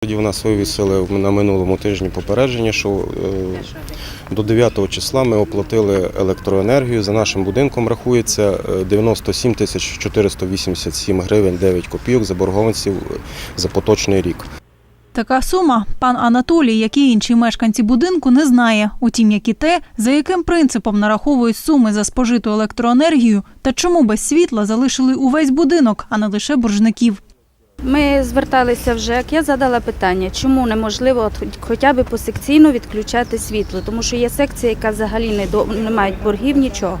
Тоді в нас вивісили на минулому тижні попередження, що е, до 9 числа ми оплатили електроенергію. За нашим будинком рахується е, 97 тисяч 487 гривень 9 копійок заборгованців за поточний рік. Така сума пан Анатолій, як і інші мешканці будинку, не знає. Утім, як і те, за яким принципом нараховують суми за спожиту електроенергію та чому без світла залишили увесь будинок, а не лише боржників. Ми зверталися в ЖЕК. Я задала питання, чому неможливо хоча б посекційно відключати світло, тому що є секція, яка взагалі не до не мають боргів, нічого.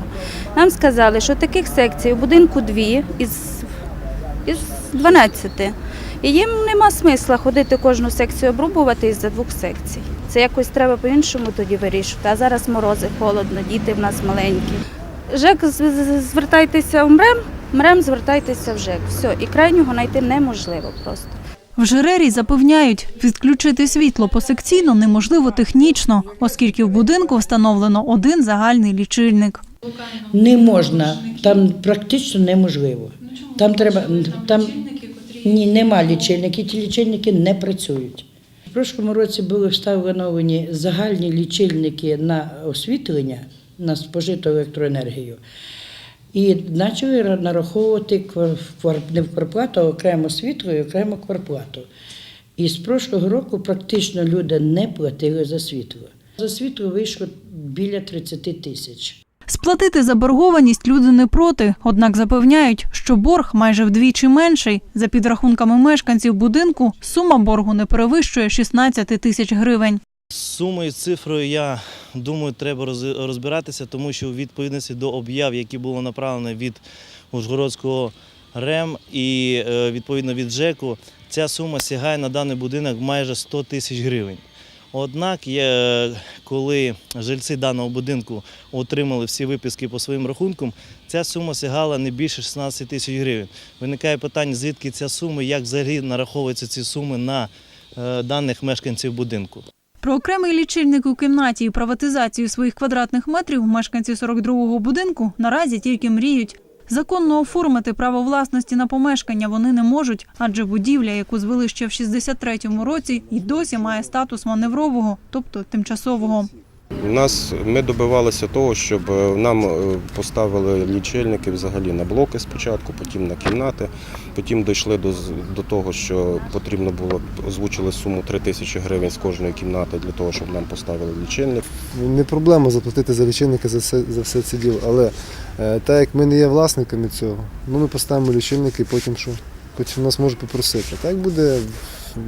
Нам сказали, що таких секцій у будинку дві із, із 12. І їм нема смисла ходити кожну секцію обрубувати із-за двох секцій. Це якось треба по-іншому тоді вирішувати. А зараз морози, холодно, діти в нас маленькі. ЖЕК звертайтеся в МРЕМ, МРЕМ звертайтеся в ЖЕК. Все, і крайнього знайти неможливо просто. В ЖРЕРі запевняють, відключити світло посекційно неможливо технічно, оскільки в будинку встановлено один загальний лічильник. Не можна, там практично неможливо. Там треба там ні, нема лічильників, ті лічильники не працюють. В прошлому році були встановлені загальні лічильники на освітлення, на спожиту електроенергію. І почали нараховувати не в кварплату, а окремо світло і окремо кварплату. І з прошлого року практично люди не платили за світло. За світло вийшло біля 30 тисяч. Сплатити заборгованість люди не проти, однак запевняють, що борг майже вдвічі менший. За підрахунками мешканців будинку, сума боргу не перевищує 16 тисяч гривень. З сумою, цифрою, я думаю, треба розбиратися, тому що у відповідності до об'яв, які були направлені від Ужгородського РЕМ і е, відповідно від ЖЕКу, ця сума сягає на даний будинок майже 100 тисяч гривень. Однак, коли жильці даного будинку отримали всі виписки по своїм рахункам, ця сума сягала не більше 16 тисяч гривень. Виникає питання, звідки ця сума, як взагалі нараховуються ці суми на е, даних мешканців будинку. Про окремий лічильник у кімнаті і приватизацію своїх квадратних метрів мешканці 42-го будинку наразі тільки мріють. Законно оформити право власності на помешкання вони не можуть, адже будівля, яку звели ще в 63-му році, і досі має статус маневрового, тобто тимчасового. Нас ми добивалися того, щоб е, нам е, поставили лічильники взагалі на блоки спочатку, потім на кімнати. Потім дійшли до, до того, що потрібно було озвучили суму 3 тисячі гривень з кожної кімнати для того, щоб нам поставили лічильник. Не проблема заплатити за лічильники за все, за все це діло. Але е, так як ми не є власниками цього, ну ми поставимо лічильники потім що? Потім нас можуть попросити. Так буде,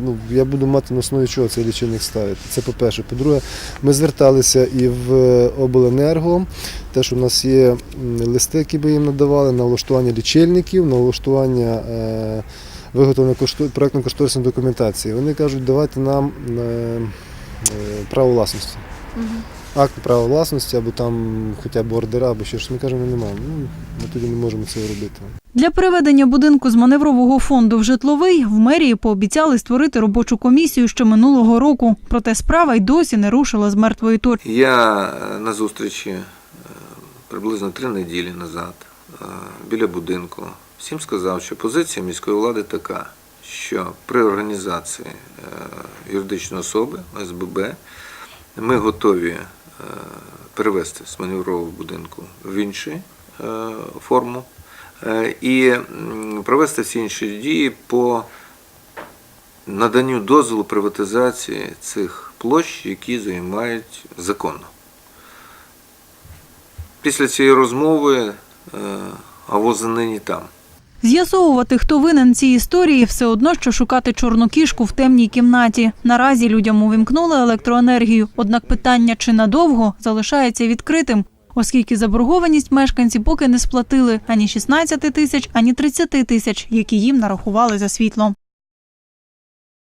ну, я буду мати на основі чого цей лічильник ставити. Це по-перше. По-друге, ми зверталися і в обленерго, те, що в нас є листи, які би їм надавали на влаштування лічильників, на влаштування е, виготовлення кошто- проектно-кошторисної документації. Вони кажуть, давайте нам е, е, право власності акт права власності, або там хоча б ордера, або ще щось. Ми кажемо, немає. Ну, ми тоді не можемо цього робити. Для переведення будинку з маневрового фонду в житловий в мерії пообіцяли створити робочу комісію ще минулого року. Проте справа й досі не рушила з мертвої точки. Я е, на зустрічі е, приблизно три неділі назад е, біля будинку всім сказав, що позиція міської влади така, що при організації е, юридичної особи ОСББ ми готові е, перевести з маневрового будинку в іншу е, форму е, і провести всі інші дії по наданню дозволу приватизації цих площ, які займають законно. Після цієї розмови а вози нині там. З'ясовувати, хто винен цій історії, все одно, що шукати чорну кішку в темній кімнаті. Наразі людям увімкнули електроенергію, однак питання чи надовго залишається відкритим, оскільки заборгованість мешканці поки не сплатили ані 16 тисяч, ані 30 тисяч, які їм нарахували за світло.